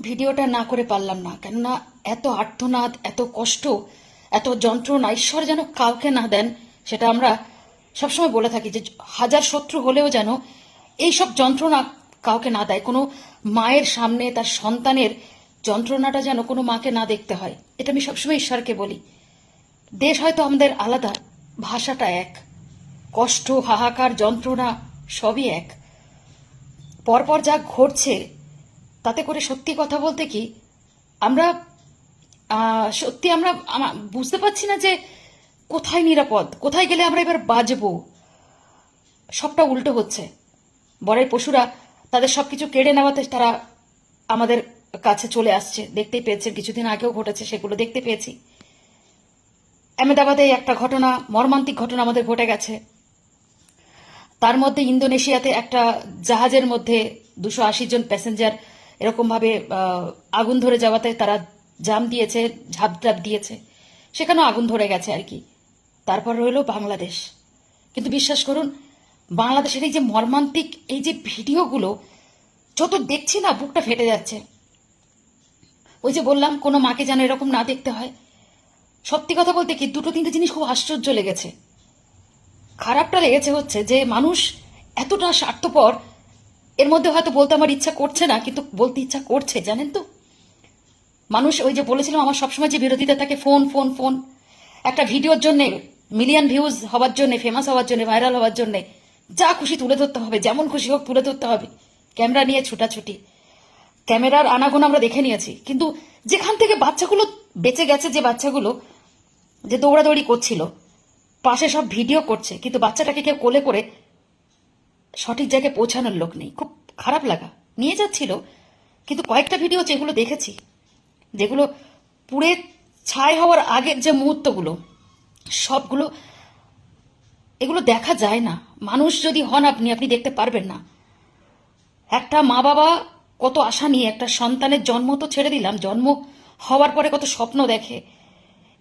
ভিডিওটা না করে পারলাম না। কেননা এত আর্তনাদ, এত কষ্ট, এত যন্ত্রণা, ঈশ্বর যেন কাউকে না দেন, সেটা আমরা সবসময় বলে থাকি যে হাজার শত্রু হলেও যেন এইসব যন্ত্রণা কাউকে না দেয়। কোনো মায়ের সামনে তার সন্তানের যন্ত্রণাটা যেন কোনো মাকে না দেখতে হয়। এটা আমি সবসময় ঈশ্বরকে বলি। দেশ হয়তো আমাদের আলাদা, ভাষাটা এক। কষ্ট, হাহাকার, যন্ত্রণা সবই এক। পরপর যা ঘটছে তাতে করে সত্যি কথা বলতে কি, আমরা সত্যি আমরা বুঝতে পারছি না যে কোথায় নিরাপদ, কোথায় গেলে আমরা এবার বাজবো সবটা উল্টো হচ্ছে। বরের পশুরা তাদের সবকিছু কেড়ে নেওয়াতে তারা আমাদের কাছে চলে আসছে। দেখতেই পেয়েছে কিছুদিন আগেও ঘটেছে, সেগুলো দেখতে পেয়েছি। আহমেদাবাদে একটা ঘটনা, মর্মান্তিক ঘটনা আমাদের ঘটে গেছে। তার মধ্যে ইন্দোনেশিয়াতে একটা জাহাজের মধ্যে দুশো আশি জন প্যাসেঞ্জার এরকমভাবে আগুন ধরে যাওয়াতে তারা জাম দিয়েছে, ঝাপ ঝাপঝাপ দিয়েছে। সেখানেও আগুন ধরে গেছে আর কি। তারপর রইল বাংলাদেশ। কিন্তু বিশ্বাস করুন, বাংলাদেশের এই যে মর্মান্তিক এই যে ভিডিওগুলো, যত দেখছি না, বুকটা ফেটে যাচ্ছে। ওই যে বললাম, কোনো মাকে যেন এরকম না দেখতে হয়। সত্যি কথা বলতে কি, দুটো তিনটে জিনিস খুব আশ্চর্য লেগেছে। খারাপটা লেগেছে হচ্ছে যে, মানুষ এতটা স্বার্থপর এর মধ্যে হয়তো বলতে আমার ইচ্ছা করছে না, কিন্তু বলতে ইচ্ছা করছে, জানেন তো? মানুষ ওই যে বলেছিলাম আমার সবসময় যে বিরোধিতা থাকে, ফোন ফোন ফোন। একটা ভিডিওর জন্য মিলিয়ন ভিউজ হওয়ার জন্য ফেমাস হওয়ার জন্য ভাইরাল হওয়ার জন্য, যা খুশি তুলে ধরতে হবে, যেমন খুশি হোক তুলে ধরতে হবে। ক্যামেরা নিয়ে ছুটাছুটি। ক্যামেরার আনাগোনা আমরা দেখে নিয়েছি। কিন্তু যেখান থেকে বাচ্চাগুলো বেঁচে গেছে, যে বাচ্চাগুলো যে দৌড়াদৌড়ি করছিল, পাশে সব ভিডিও করছে, কিন্তু বাচ্চাটাকে কেউ কোলে করে সঠিক জায়গায় পৌঁছানোর লোক নেই। খুব খারাপ লাগা। নিয়ে যাচ্ছিল, কিন্তু কয়েকটা ভিডিও যেগুলো দেখেছি, যেগুলো পুড়ে ছাই হওয়ার আগের যে মুহূর্তগুলো, সবগুলো এগুলো দেখা যায় না। মানুষ যদি হন আপনি আপনি দেখতে পারবেন না। একটা মা বাবা কত আশা নিয়ে, একটা সন্তানের জন্ম তো ছেড়ে দিলাম, জন্ম হওয়ার পরে কত স্বপ্ন দেখে।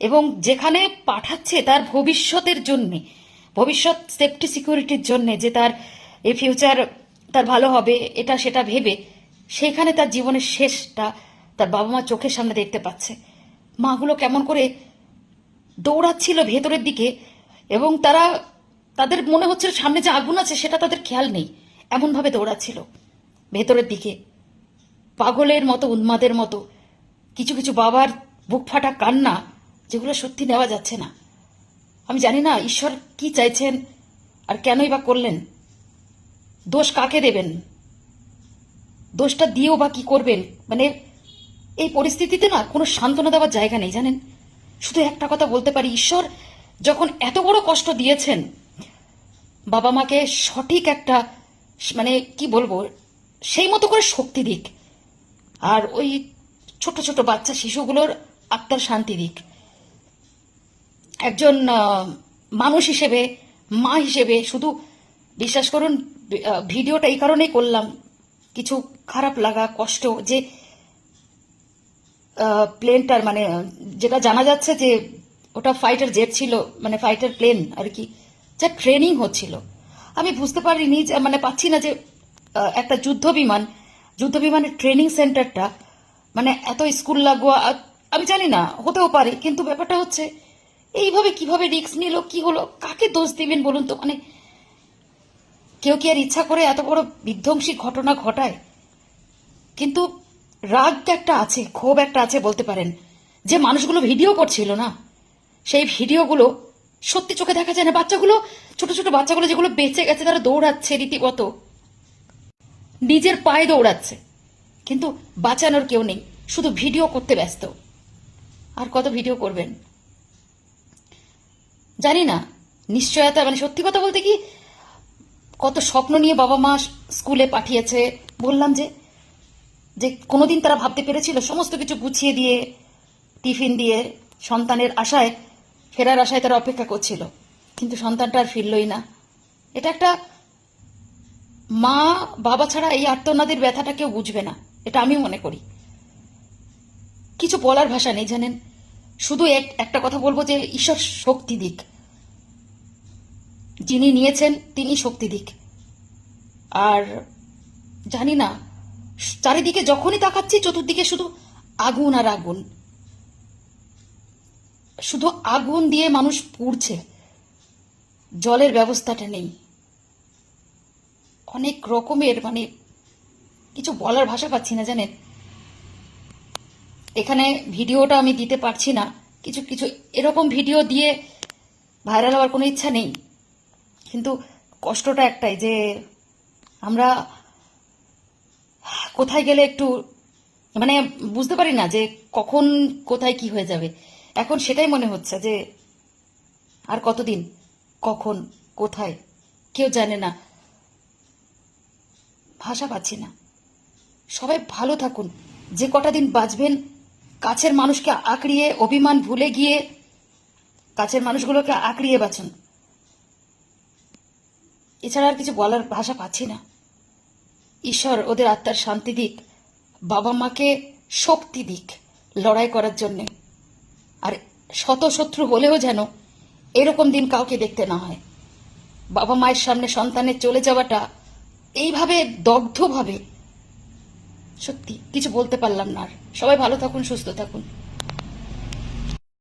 এবং যেখানে পাঠাচ্ছে তার ভবিষ্যতের জন্যে, ভবিষ্যৎ সেফটি সিকিউরিটির জন্যে, যে তার এই ফিউচার তার ভালো হবে, এটা সেটা ভেবে সেখানে তার জীবনের শেষটা তার বাবা মা চোখের সামনে দেখতে পাচ্ছে। মাগুলো কেমন করে দৌড়াচ্ছিল ভেতরের দিকে এবং তারা, তাদের মনে হচ্ছে সামনে যে আগুন আছে সেটা তাদের খেয়াল নেই, এমনভাবে দৌড়াচ্ছিল ভেতরের দিকে। পাগলের মতো, উন্মাদের মতো, কিছু কিছু বাবার বুক ফাটা কান্না যেগুলো সত্যি নেওয়া যাচ্ছে না। আমি জানি না ঈশ্বর কি চাইছেন আর কেনই বা করলেন। দোষ কাকে দেবেন? দোষটা দিয়েও বা কি করবেন? মানে এই পরিস্থিতিতে না কোনো সান্ত্বনা দেওয়ার জায়গা নেই, জানেন? শুধু একটা কথা বলতে পারি, ঈশ্বর যখন এত বড় কষ্ট দিয়েছেন, বাবা মাকে সঠিক একটা মানে কি বলব, সেই মতো করে শক্তি দিক। আর ওই ছোট ছোট বাচ্চা শিশুগুলোর আত্মার শান্তি দিক। একজন মানুষ হিসেবে, মা হিসেবে শুধু, বিশ্বাস করুন ভিডিওটা এই কারণেই করলাম। কিছু খারাপ লাগা, কষ্ট, যে প্লেনটার মানে যেটা জানা যাচ্ছে যে, ওটা ফাইটার জেট ছিল মানে ফাইটার প্লেন আর কি, যা ট্রেনিং হচ্ছিল। আমি বুঝতে পারিনি যে মানে পাচ্ছি না যে একটা যুদ্ধ বিমান, যুদ্ধ বিমানের ট্রেনিং সেন্টারটা মানে এত স্কুল লাগোয়া আমি জানি না, হতেও পারে, কিন্তু ব্যাপারটা হচ্ছে, এইভাবে কীভাবে রিস্ক নিল, কি হলো, কাকে দোষ দিবেন বলুন তো? মানে কেউ কি আর ইচ্ছা করে এত বড় বিধ্বংসী ঘটনা ঘটায়? কিন্তু রাগ একটা আছে, ক্ষোভ একটা আছে বলতে পারেন। যে মানুষগুলো ভিডিও করছিল না, সেই ভিডিওগুলো সত্যি চোখে দেখা যায় না। বাচ্চাগুলো, ছোট ছোট বাচ্চাগুলো যেগুলো বেঁচে গেছে, তারা দৌড়াচ্ছে রীতিগত নিজের পায়ে দৌড়াচ্ছে। কিন্তু বাঁচানোর কেউ নেই, শুধু ভিডিও করতে ব্যস্ত। আর কত ভিডিও করবেন? জানি না, নিশ্চয়তা মানে সত্যি কথা বলতে কি কত স্বপ্ন নিয়ে বাবা মা স্কুলে পাঠিয়েছে। বললাম যে যে কোনোদিন তারা ভাবতে পেরেছিল সমস্ত কিছু গুছিয়ে দিয়ে, টিফিন দিয়ে সন্তানের আশায়, ফেরার আশায় তারা অপেক্ষা করছিল। কিন্তু সন্তানটা আর ফিরলই না। এটা একটা মা বাবা ছাড়া এই আর্তনাদের ব্যথাটা কেউ বুঝবে না, এটা আমি মনে করি। কিছু বলার ভাষা নেই জানেন। শুধু এক- একটা কথা বলব যে ঈশ্বর শক্তি দিক। যিনি নিয়েছেন, তিনি শক্তি দিক। আর জানি না, চারিদিকে যখনই তাকাচ্ছি, চতুর্দিকে শুধু আগুন আর আগুন। শুধু আগুন দিয়ে মানুষ পুড়ছে। জলের ব্যবস্থাটা নেই। অনেক রকমের মানে কিছু বলার ভাষা পাচ্ছি না, জানেন? এখানে ভিডিওটা আমি দিতে পারছি না। কিছু কিছু এরকম ভিডিও দিয়ে ভাইরাল হওয়ার কোনো ইচ্ছা নেই। কিন্তু কষ্টটা একটাই যে আমরা কোথায় গেলে একটু মানে বুঝতে পারি না যে কখন কোথায় কি হয়ে যাবে। এখন সেটাই মনে হচ্ছে যে আর কতদিন, কখন, কোথায়, কেউ জানে না। ভাষা পাচ্ছি না। সবাই ভালো থাকুন। যে কটা দিন বাঁচবেন, কাছের মানুষকে আঁকড়িয়ে, অভিমান ভুলে গিয়ে কাছের মানুষগুলোকে আঁকড়িয়ে বাঁচুন। এছাড়া আর কিছু বলার ভাষা পাচ্ছি না। ঈশ্বর ওদের আত্মার শান্তি দিক, বাবা মাকে শক্তি দিক লড়াই করার জন্যে। আর শত শত্রু হলেও যেন এরকম দিন কাউকে দেখতে না হয়। বাবা মায়ের সামনে সন্তানের চলে যাওয়াটা এইভাবে দগ্ধভাবে সত্যি, কিছু বলতে পারলাম না আর। সবাই ভালো থাকুন, সুস্থ থাকুন।